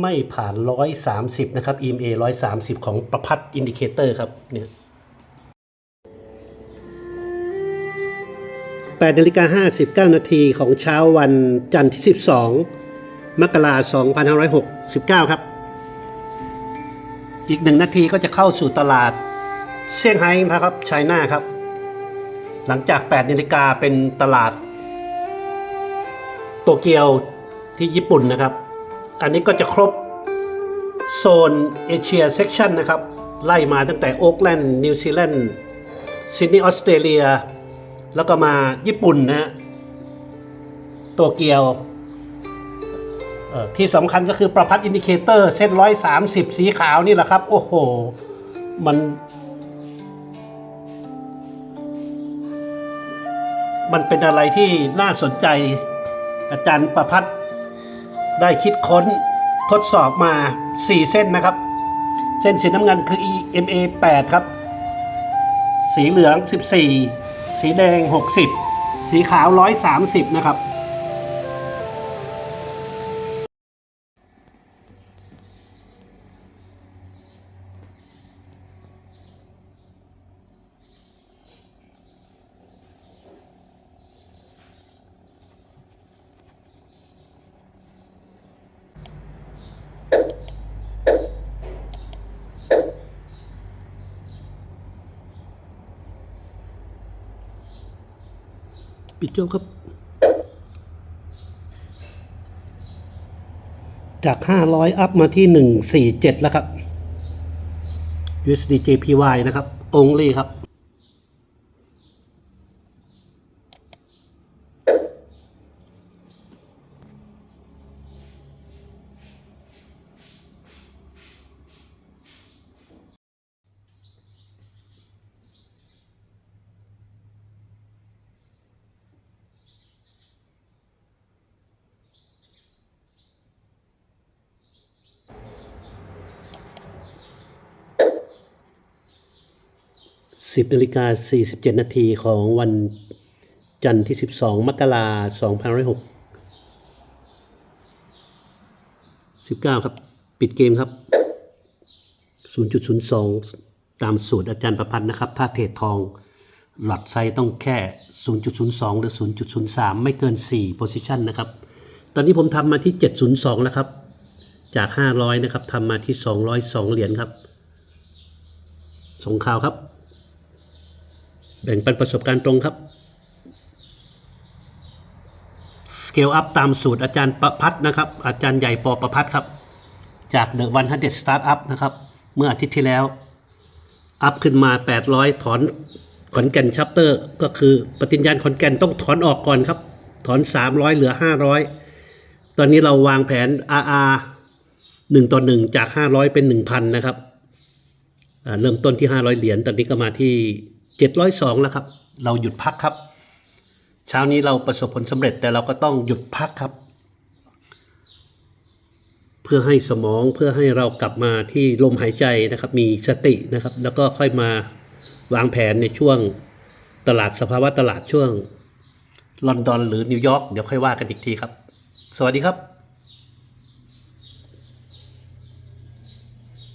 ไม่ผ่าน 130 นะครับ EMA 130 ของประพัดอินดิเคเตอร์ครับเนี่ย8นาฬิกา59 นาทีของเช้าวันจันทร์ที่ 12 มกราคม2569 ครับ อีกหนึ่งนาทีก็จะเข้าสู่ตลาดเซี่ยงไฮ้นะครับไชน่าครับ หลังจาก 8 นาฬิกาเป็นตลาด โตเกียวที่ญี่ปุ่นนะครับ อันนี้ก็จะครบโซนเอเชียเซกชันนะครับ ไล่มาตั้งแต่โอ๊กแลนด์นิวซีแลนด์ซิดนีย์ออสเตรเลีย แล้วก็มาญี่ปุ่นนะฮะโตเกียวที่สำคัญก็คือประพัดอินดิเคเตอร์เส้นร้อยสามสิบสีขาวนี่แหละครับ โอ้โห มัน มันเป็นอะไรที่น่าสนใจอาจารย์ประพัฒน์ ได้คิดค้นทดสอบมา 4 เส้นนะครับ เส้นสีน้ำเงินคือ EMA 8 ครับ สีเหลือง 14 สีแดง 60 สีขาว 130 นะครับ ปิดจบครับ จาก 500 อัพมาที่ 147 แล้วครับ USD JPY นะครับ only ครับ 10นาฬิกา47 นาทีของวันจันทร์ที่ 12 มกราคม2506 19 ครับ ปิดเกมครับ 0.02 ตามสูตรอาจารย์ประพันธ์นะครับ ถ้าเทรดทองหลอดไซส์ต้องแค่ 0.02 หรือ 0.03 ไม่เกิน 4 position นะครับ ตอนนี้ผมทำมาที่ 702 แล้วครับ จาก 500 นะครับทำมาที่ 202 เหรียญครับ สงข่าวครับ แบ่งปันประสบการณ์ตรงครับสเกลอัพตามสูตรอาจารย์ประพัฒน์นะครับ อาจารย์ใหญ่ปอประพัฒน์ครับ จากเดอะวันฮันเด็ดสตาร์ทอัพนะครับ เมื่ออาทิตย์ที่แล้ว อัพขึ้นมา 800 ถอนขอนแก่นชัปเตอร์ ก็คือปฏิญญาณขอนแก่นต้องถอนออกก่อนครับ ถอน 300 เหลือ 500 ตอนนี้เราวางแผน RR 1ต่อ1จาก 500 เป็น 1,000 นะครับเริ่มต้นที่ 500 เหรียญตอนนี้ก็มาที่ 702แล้วครับ เราหยุดพักครับ เช้านี้เราประสบผลสำเร็จแต่เราก็ต้องหยุดพักครับ เพื่อให้สมองเพื่อให้เรากลับมาที่ลมหายใจนะครับ มีสตินะครับ แล้วก็ค่อยมาวางแผนในช่วงตลาดสภาวะตลาดช่วงลอนดอนหรือนิวยอร์กเดี๋ยวค่อยว่ากันอีกทีครับ สวัสดีครับ